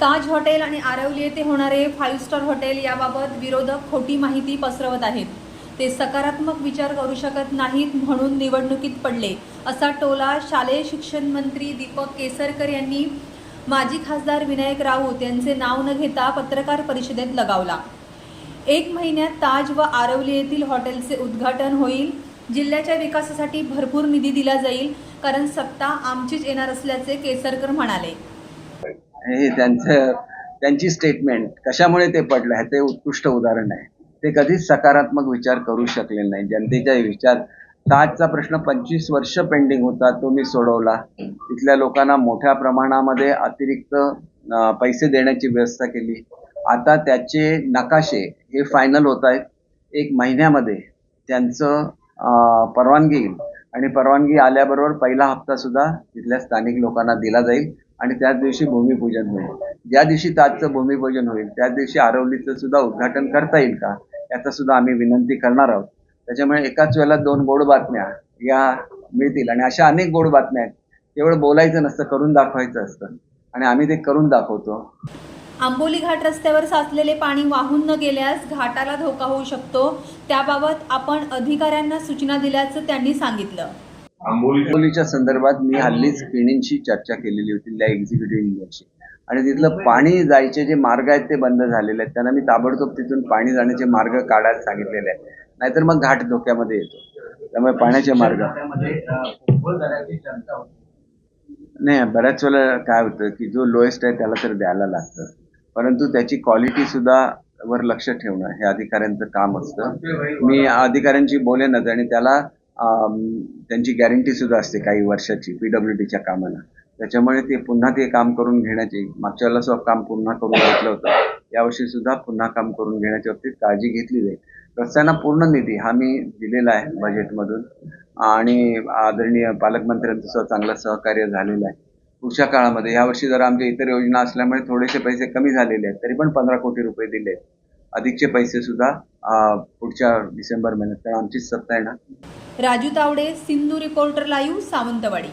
ताज hotel आणि आरवली येथे होणारे फाईव्ह स्टार हॉटेल याबाबत विरोधक खोटी माहिती पसरवत आहेत. ते सकारात्मक विचार करू शकत नाहीत म्हणून निवडणुकीत पडले असा टोला शालेय शिक्षण मंत्री दीपक केसरकर यांनी माजी खासदार विनायक राऊत यांचे नाव न घेता पत्रकार परिषदेत लगावला. एक महिन्यात ताज व आरवली येथील हॉटेलचे उद्घाटन होईल. जिल्ह्याच्या विकासासाठी भरपूर निधी दिला जाईल कारण सत्ता आमचीच येणार असल्याचे केसरकर म्हणाले. हे त्यांचं त्यांची स्टेटमेंट कशामुळे ते पडलं आहे ते उत्कृष्ट उदाहरण आहे. ते कधीच सकारात्मक विचार करू शकले नाही. जनतेच्या विचार ताजचा प्रश्न पंचवीस वर्ष पेंडिंग होता तो मी सोडवला. तिथल्या लोकांना मोठ्या प्रमाणामध्ये अतिरिक्त पैसे देण्याची व्यवस्था केली. आता त्याचे नकाशे हे फायनल होत आहेत. एक महिन्यामध्ये त्यांचं परवानगी येईल. आणि परवानगी आल्याबरोबर पहिला हप्ता सुद्धा तिथल्या स्थानिक लोकांना दिला जाईल. आणि त्याच दिवशी भूमिपूजन होईल. ज्या दिवशी ताजचं भूमिपूजन होईल त्याच दिवशी आरवलीचं सुद्धा उद्घाटन करता येईल का? याचा सुद्धा आम्ही विनंती करणार आहोत. त्याच्यामुळे एकाच वेळेला दोन गोड बातम्या या मिळतील आणि अशा अनेक गोड बातम्या आहेत. केवळ बोलायचं नसतं करून दाखवायचं असतं. आणि आम्ही ते करून दाखवतो. आंबोली घाट रस्त्यावर साचलेले पाणी वाहून न गेल्यास घाटाला धोका होऊ शकतो. त्याबाबत आपण अधिकाऱ्यांना सूचना दिल्याचं त्यांनी सांगितलं. आंबोलीच्या संदर्भात मी हल्लीच किणींशी चर्चा केलेली होती त्या एक्झिक्युटिव्ह इंजिनियरशी आणि तिथलं पाणी जायचे जे मार्ग आहेत ते बंद झालेले आहेत. त्यांना मी ताबडतोब तिथून पाणी जाण्याचे मार्ग काढायला सांगितलेले आहेत. नाहीतर मग घाट धोक्यामध्ये येतो. त्यामुळे पाण्याचे मार्ग. नाही बऱ्याच वेळेला काय होतं की जो लोएस्ट आहे त्याला तर द्यायला लागतं. परंतु त्याची क्वालिटी सुद्धा वर लक्ष ठेवणं हे अधिकाऱ्यांचं काम असतं. मी अधिकाऱ्यांशी बोलेनच आणि त्याला त्यांची गॅरंटी सुद्धा असते काही वर्षाची पीडब्ल्यू डीच्या कामाला. त्याच्यामुळे ते पुन्हा ते काम करून घेण्याची मागच्या वेळेला सुद्धा काम पुन्हा करून घेतलं होतं. यावर्षी सुद्धा पुन्हा काम करून घेण्याच्या बाबतीत काळजी घेतली जाईल. रस्त्यांना पूर्ण निधी हा मी दिलेला आहे बजेटमधून आणि आदरणीय पालकमंत्र्यांचं सुद्धा चांगलं सहकार्य झालेलं आहे. पुढच्या काळामध्ये यावर्षी जरा आमच्या इतर योजना असल्यामुळे थोडेसे पैसे कमी झालेले आहेत तरी पण पंधरा कोटी रुपये दिले अधिकचे पैसे सुद्धा पुढच्या डिसेंबर महिन्यात कारण आमचीच सत्ता आहे ना. Raju Tawde Sindhu reporter live Sawantwadi.